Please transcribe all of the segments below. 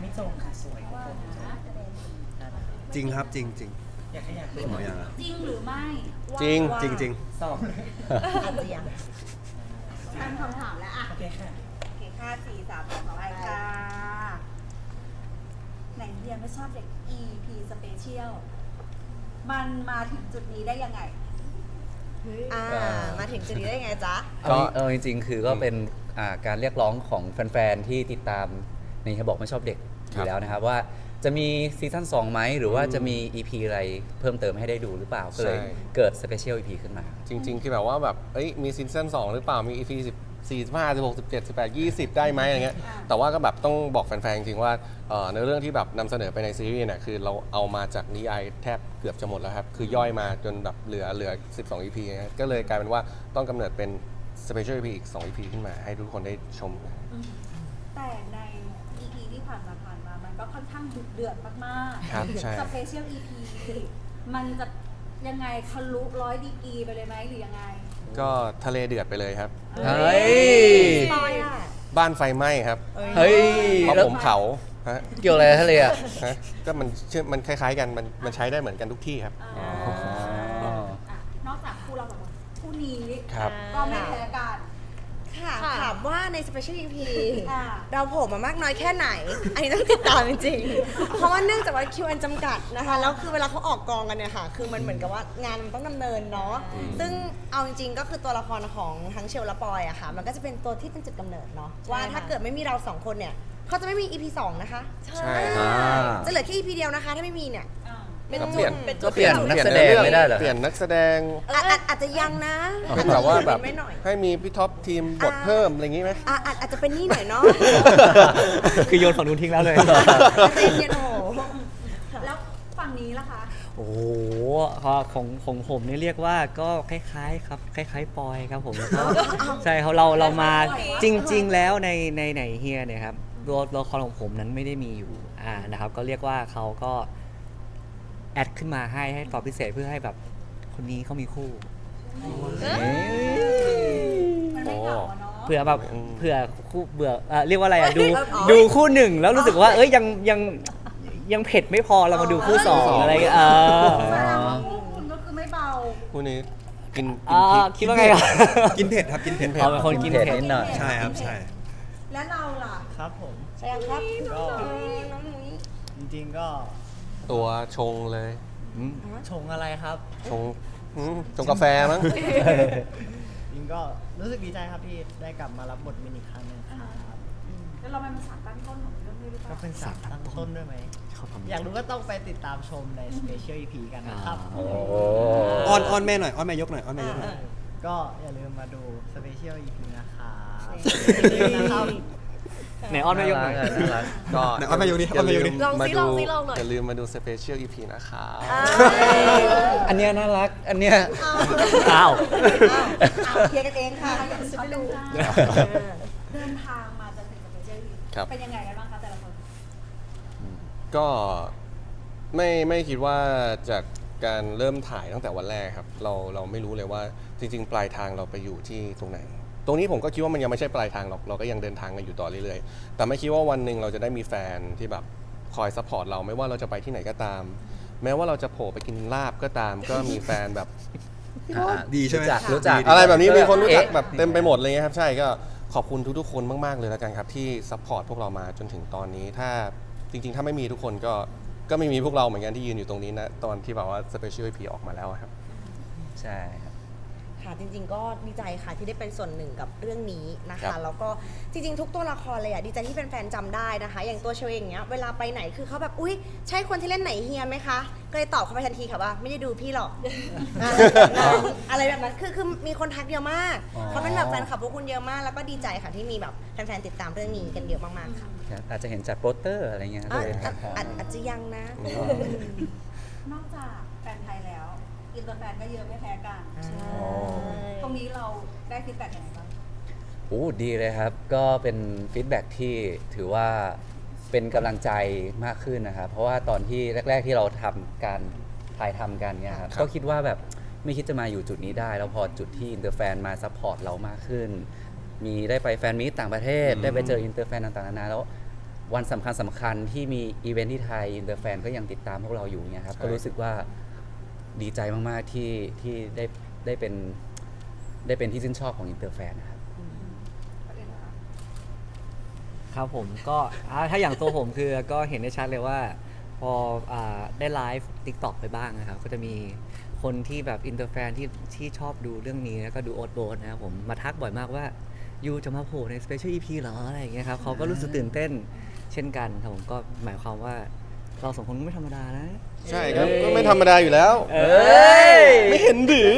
ไม่ตรงค่ะสวยทุกคนจริงครับจริงจริงอยากให้อยากหมออย่างอะจริงหรือไม่จริงจริงจริงสอบเลยอาจจะยังตั้งคำถามแล้วอะโอเคค่ะโอเคค่าสี่สามสองไปค่ะไหนเรียนไม่ชอบเด็ก EP Special มันมาถึงจุดนี้ได้ยังไงอ่ามาถึงจุดนี้ได้ไงจ๊ะ ก็เออจริงๆ คือก็เป็นอ่าการเรียกร้องของแฟนๆ ที่ติดตามในเขาบอกไม่ชอบเด็กอยู่แล้วนะครับว่าจะมีซีซั่น2ไหมหรือว่าจะมี EP อะไรเพิ่มเติมให้ได้ดูหรือเปล่าก็เลยใช่เกิดสเปเชียล EP ขึ้นมา จริง ๆ คือแบบว่าแบบเอ้ยมีซีซั่นสองหรือเปล่ามี EP 10 45 16 17 18 20 ได้ไหมอะไรเงี้ยอ่าแต่ว่าก็แบบต้องบอกแฟนๆจริงๆว่าเอ่อในเรื่องที่แบบนำเสนอไปในซีรีส์เนี่ยคือเราเอามาจากนิยายแทบเกือบจะหมดแล้วครับคือย่อยมาจนแบบเหลือเหลือ 12 EP นะฮะก็เลยกลายเป็นว่าต้องกำเนิดเป็น Special EP อีก 2 EP ขึ้นมาให้ทุกคนได้ชมแต่ใน EP ที่ ผ่านมาผ่านมา มันก็ค่อนข้างดุเดือดมากๆครับใช่สเปเชียล EP มันจะยังไงทะลุร้อยดีกรีไปเลยไหมหรือยังไงก็ทะเลเดือดไปเลยครับ เฮ้ยปอยอะบ้านไฟไหม้ครับเฮ้ยเพราะแล้วผมเผาฮะเกี่ยวอะไรทะเลอะฮะก็มันเชื่อมันคล้ายๆกันมันมันใช้ได้เหมือนกันทุกที่ครับ อ่าอะนอกจากคู่เราแบบคู่นี้ครับ ก็ไม่แพ้กัน ค่ะถามว่าใน Special EP อ่าเราโผล่มามากน้อยแค่ไหน อันนี้ต้องติดตามจริงๆ เพราะว่าเนื่องจากว่าคิวอันจำกัดนะคะ แล้วคือเวลาเขาออกกองกันเนี่ยค่ะ คือมันเหมือนกับว่างานมันต้องดำเนินเนาะ ซึ่งเอาจริงๆ ก็คือตัวละครของทั้งเชลและปอยอะค่ะ มันก็จะเป็นตัวที่เป็นจุดกำเนิดเนาะ ว่าถ้าเกิดไม่มีเราสองคนเนี่ยเขาจะไม่มี EP 2 นะคะ ใช่อ่าจะเหลือแค่ EP เดียวนะคะ ถ้าไม่มีเนี่ยอ่า เป็นก็เปลี่ยน เป็นก็เปลี่ยนนักแสดงไม่ได้เหรอ เปลี่ยนนักแสดงอาจอาจอาจจะยังนะเป็นแบบว่าแบบไม่หน่อยให้มีพี่ท็อปทีมบทเพิ่มอะไรอย่างงี้ไหม อะอาจอาจจะเป็นนี่หน่อยเนาะคือโยนฝั่งนู้นทิ้งแล้วเลยใจเย็นๆโอ้โหแล้วฝั่งนี้ล่ะคะโอ้โหของของผมนี่เรียกว่าก็คล้ายๆครับคล้ายๆปอยครับผมแล้วก็ใช่เขาเราเรามาจริง ๆ แล้วในในไหนเฮียเนี่ยครับตัวตัวละครของผมนั้นไม่ได้มีอยู่อ่านะครับ ก็เรียกว่าเขาก็ แอดขึ้นมาให้ให้ตอบพิเศษเพื่อให้แบบคนนี้เขามีคู่มันไม่เหงาอะเนาะเผื่อแบบอืมเผื่อคู่เบื่อเอ่อเรียกว่าอะไรอะดูอ๋อดูคู่หนึ่งแล้วรู้สึกว่า เอ้ยยังยังยังเผ็ดไม่พอเรามาดูคู่สองอะไรเออแสดงว่าคู่คุณก็คือไม่เบาคู่นี้กินกิอ่านพริกคิดว่าไงครับกินเผ็ดครับกินเผ็ดอ๋อเป็นคนกินเผ็ด นิดหน่อย ใช่ครับใช่ และเราล่ะครับผมใช่ครับก็เออน้องหนุ้ย จริงๆก็ ตัวชงเลยชงอะไรครับ ชงอืมชงกาแฟมั้งจริงก็รู้สึกดีใจครับที่ได้กลับมารับบทมินอีกครั้งหนึงครับแล้วเราเป็นสารตั้งต้นของเรื่องด้วยหรือเปก็ล่าเป็นสามตั้งต้นด้วยไหมเขาทำอยากรู้ก็ต้องไปติดตามชมใน Special EP กันนะครับโอ้อ้อนอ้อนแม่หน่อยอ้อนแม่ยกหน่อยอ้อนแม่ยกหน่อย ก็อย่าลืมมาดู Special EP นะครับนี่นะครับ ไหนอ้อนแม่ยกหน่อยน่ารักน่ารักก็ไหนอ้อนแม่ยกดิอย่าลือ้อนแม่ยกดิมลองมาซิดูลองซิลองหน่อย อย่าลืมมาดูสเปเชียลอีพีนะครับอ่าอันเนี้ยน่ารัก อันเนี้ย อ้าวอะเคลียร์กันเองค่ะอยากจะไปดูเดินทางมาจนถึงกับเจอครับ เป็นยังไงกันบ้างคะแต่ละคนก็ไม่ไม่คิดว่าจากการเริ่มถ่ายตั้งแต่วันแรกครับ เราเราไม่รู้เลยว่าจริง ๆ ปลายทางเราไปอยู่ที่ตรงไหน ตรงนี้ผมก็คิดว่ามันยังไม่ใช่ปลายทางหรอก เราก็ยังเดินทางกันอยู่ต่อเรื่อยๆ แต่ไม่คิดว่าวันหนึ่งเราจะได้มีแฟนที่แบบคอยซัพพอร์ตเราไม่ว่าเราจะไปที่ไหนก็ตาม แม้ว่าเราจะโผล่ไปกินลาบก็ตาม ก็มีแฟนแบบอ่าดีใช่ไหมรู้จักรู้จัก อะไรแบบนี้มีคนรู้จักเอ๊ะแบบเต็มไปหมดเลยครับ ใช่ก็ขอบคุณทุกๆคนมากๆเลยแล้วกันครับ ที่ซัพพอร์ตพวกเรามาจนถึงตอนนี้ถ้าจริง ๆ ถ้าไม่มีทุกคนก็ก็ไม่มีพวกเราเหมือนกันที่ยืนอยู่ตรงนี้นะตอนที่แบบว่าสเปเชียลพีออกมาแล้วอะครับ ใช่ครับ ค่ะจริง ๆ ก็ดีใจค่ะที่ได้เป็นส่วนหนึ่งกับเรื่องนี้นะครัคะ บแล้วก็จริงๆ ทุกตัวละครเลยอะดีใจที่แฟนๆจำได้นะคะ อย่างตัวเชลเองเนี้ยเวลาไปไหนคือเขาแบบอุ้ยใช่คนที่เล่นไหนเฮียไหมคะก็เลยตอบเขาไปทันทีค่ะว่าไม่ได้ดูพี่หรอก อะไรแบบนั้นคือคือมีคนทักเยอะมากอ๋อ เขาเป็นแบบแฟนคลับพวกคุณเยอะมากแล้วก็ดีใจค่ะที่มีแบบแฟนๆติดตามเรื่องนี้กันเยอะมากๆค่ะอาจจะเห็นจากโปสเตอร์อะไรเงี้ยครับอะเลยอะอาจอาจจะยังนะ นอกจากแฟนไทยแล้ว อินเตอร์แฟนก็เยอะไม่แพ้กันใช่ตรงนี้เราได้ฟีดแบ็กยังไงบ้างโอ้ดีเลยครับ ก็เป็นฟีดแบ็กที่ถือว่าเป็นกำลังใจมากขึ้นนะครับ เพราะว่าตอนที่แรก ๆ ที่เราทำการถ่ายทำกันเนี่ยครับ ครับ ก็คิดว่าแบบไม่คิดจะมาอยู่จุดนี้ได้ แล้วพอจุดที่อินเตอร์แฟนมาซัพพอร์ตเรามากขึ้น มีได้ไปแฟนมีตต่างประเทศ ได้ไปเจออินเตอร์แฟนต่างๆนานาแล้ววันสำคัญสำคัญที่มีอีเวนท์ที่ไทยอินเตอร์แฟนก็ยังติดตามพวกเราอยู่เนี่ยครับ ใช่ ก็รู้สึกว่า ดีใจมาก ๆ ที่ที่ได้ได้เป็นได้เป็นที่ชื่นชอบของอินเตอร์แฟนนะครับ ครับผมก็อ่าถ้าอย่างตัวผมคือก็เห็นได้ชัดเลยว่า พออ่าได้ไลฟ์ t ิ k t o k ไปบ้างนะครับ ก็จะมีคนที่แบบอินเตอร์แฟนที่ที่ชอบดูเรื่องนี้แล้วก็ดูโอ b โบนนะครับผมมาทักบ่อยมากว่ายูจะมาโผล่ในสเปเชียลอีพีหรออะไรอย่างเงี้ยครับเขาก็รู้สึกตื่นเต้นเช่นกันครับผมก็หมายความว่า เราสองคนก็ไม่ธรรมดานะ ใช่ครับ ก็ไม่ธรรมดาอยู่แล้ว เอ้ย ไม่เห็นหรือ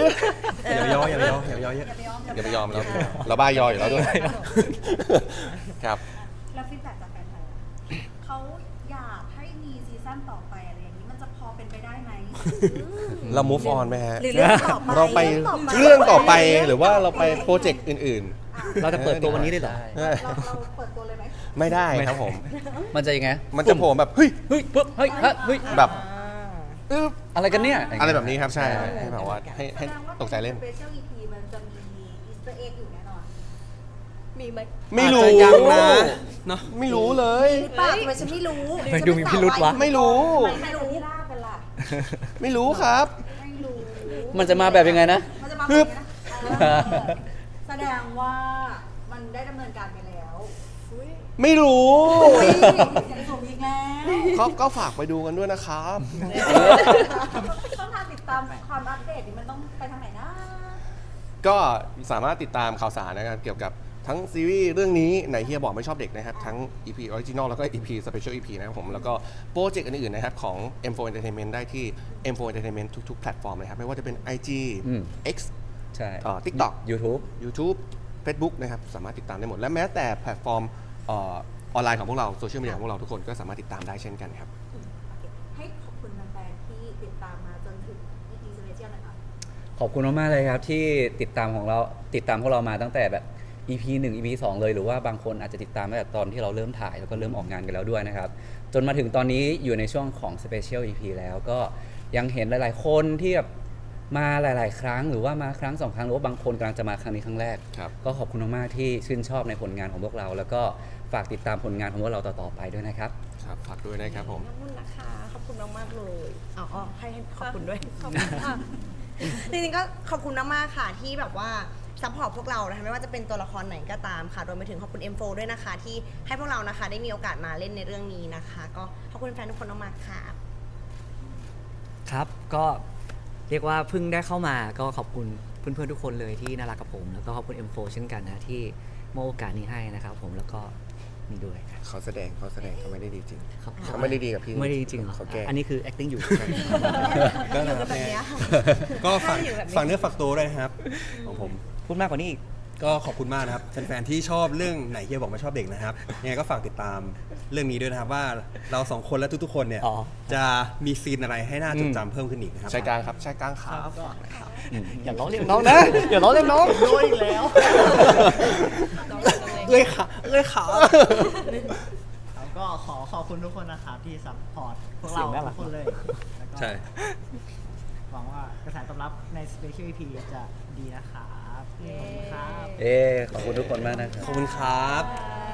อย่าไปย่ออย่าไปย่ออย่าไปย่อเยอะ อย่าไปยอมเราเราบ้ายออยู่แล้วด้วย ครับ แล้วฟีดแบ็กจากแฟนไทยอะเขาอยากให้มีซีซั่นต่อไปอะไรอย่างนี้มันจะพอเป็นไปได้ไหม เรา move on ไหมฮะ หรือเรื่องต่อไปเราไปเรื่องต่อไปหรือว่าเราไปโปรเจกต์อื่น เราจะเปิดตัววันนี้เลยเหรอ ๆ เราเราเปิดตัวเลยไหม ไม่ได้ครับผม มันจะยังไงมันจะโผล่แบบเฮ้ยเฮ้ยปุ๊บเฮ้ยฮะเฮ้ยแบบอึ๊บอะไรกันเนี่ยอะไรแบบนี้ครับใช่ให้แบบว่าให้ให้แสดงว่าตกใจเล่น สเปเชียลอีพีมันจะมีอีสเตอร์เอ็กอยู่แน่นอน มีไหมไม่รู้อาจจะยังนะเนาะ ไม่รู้เลย หรือเปล่าทำไมฉันไม่รู้ทำไมดูมีพิรุธวะ ไม่รู้ ไม่รู้ที่ล่ากันล่ะไม่รู้ครับ ไม่รู้มันจะมาแบบยังไงนะ มันจะมาฮึแบบบนี้นะเออแสดงว่ามันได้ดำเนินการไปแล้ว ไม่รู้เสียงสูงอีกแล้วก็ก็ฝากไปดูกันด้วยนะครับ ช่องทางติดตามความอัปเดตนี่มันต้องไปทางไหนนะ ก็สามารถติดตามข่าวสารนะครับเกี่ยวกับทั้งซีรีส์เรื่องนี้ไหนเฮียบอกไม่ชอบเด็กนะครับ ทั้ง EP Original แล้วก็ EP Special EP นะครับผม แล้วก็โปรเจกต์อื่นๆนะครับของ M4 Entertainment ได้ที่ M4 Entertainment ทุกๆ แพลตฟอร์มเลยครับไม่ว่าจะเป็น IG อืม X ใช่ เอ่อ TikTok YouTube YouTube Facebook นะครับ สามารถติดตามได้หมด และแม้แต่แพลตฟอร์ม เออออนไลน์ของพวกเราโซเชียลมีเดียของพวกเราทุกคนก็สามารถติดตามได้เช่นกันครับ ให้ขอบคุณแฟนๆที่ติดตามมาจนถึง EP Special นะครับขอบคุณมากๆเลยครับ ที่ติดตามของเราติดตามพวกเรามาตั้งแต่แบบ EP 1 EP 2 เลยหรือว่าบางคนอาจจะติดตามตั้งแต่ตอนที่เราเริ่มถ่ายแล้วก็เริ่มออกงานกันแล้วด้วยนะครับ จนมาถึงตอนนี้อยู่ในช่วงของ Special EP แล้วก็ยังเห็นหลายๆคนที่แบบ มาหลาย ๆ ครั้งหรือว่ามาครั้งสองครั้งหรือว่าบางคนกำลังจะมาครั้งนี้ครั้งแรก ครับก็ขอบคุณมากๆที่ชื่นชอบในผลงานของพวกเรา แล้วก็ฝากติดตามผลงานของพวกเราต่อ ๆ ไปด้วยนะครับ ครับฝากด้วยนะครับผมขอบคุณนะคะ ขอบคุณมากๆเลยอ๋ออ๋อให้ให้ขอบคุณด้วย ขอบคุณค่ะ จริงๆก็ขอบคุณมากๆค่ะที่แบบว่าซัพพอร์ตพวกเรานะคะไม่ว่าจะเป็นตัวละครไหนก็ตามค่ะรวมไปถึงขอบคุณ M4 ด้วยนะคะ ที่ให้พวกเรานะคะ ได้มีโอกาสมาเล่นในเรื่องนี้นะคะ ก็ขอบคุณแฟนทุกคนมากๆค่ะ ครับ ก็ เรียกว่าเพิ่งได้เข้ามาก็ขอบคุณเพื่อนๆทุกคนเลยที่น่ารักกับผม แล้วก็ขอบคุณ M4 เช่นกันนะที่มอบโอกาสนี้ให้นะครับผมแล้วก็นี่ด้วยครับเขาแสดงเขาแสดงเขาไม่ได้ดีจริงครับเขาไม่ได้ดีกับพี่ไม่ได้จริงๆเหรอเขาแกล้ง อันนี้คือ acting อยู่ ก็นะครับแบบเนี้ยก็ฝากให้อยู่แบบนี้ฝากเนื้อฝากตัวด้วยนะครับของผม พูดมากกว่านี้อีก ก็ขอบคุณมากนะครับแฟนๆที่ชอบเรื่องไหนเฮียบอกไม่ชอบเด็กนะครับยังไงก็ฝากติดตามเรื่องนี้ด้วยนะครับว่าเราสองคนและทุกๆคนเนี่ยอ๋อ จะมีซีนอะไรให้น่าจดจำเพิ่มขึ้นอีกนะครับใช่กลางครับใช่กลางขาอย่าล้อเลียนน้องนะ อย่าล้อเลียนน้องด้วยอีกแล้ว เอ้ยขาเอ้ยขา แล้วก็ขอขอบคุณทุกคนนะครับที่ซัพพอร์ตพวกเราเสียงน่ารัทุก กคนเลยแล้วก็ใช่ หวังว่ากระแสตอบรับใน Special EP จะดีนะค รับขอบคุณครับ เอ๊ขอบคุณทุกคนมากนะครับ ขอบคุณครับอ่า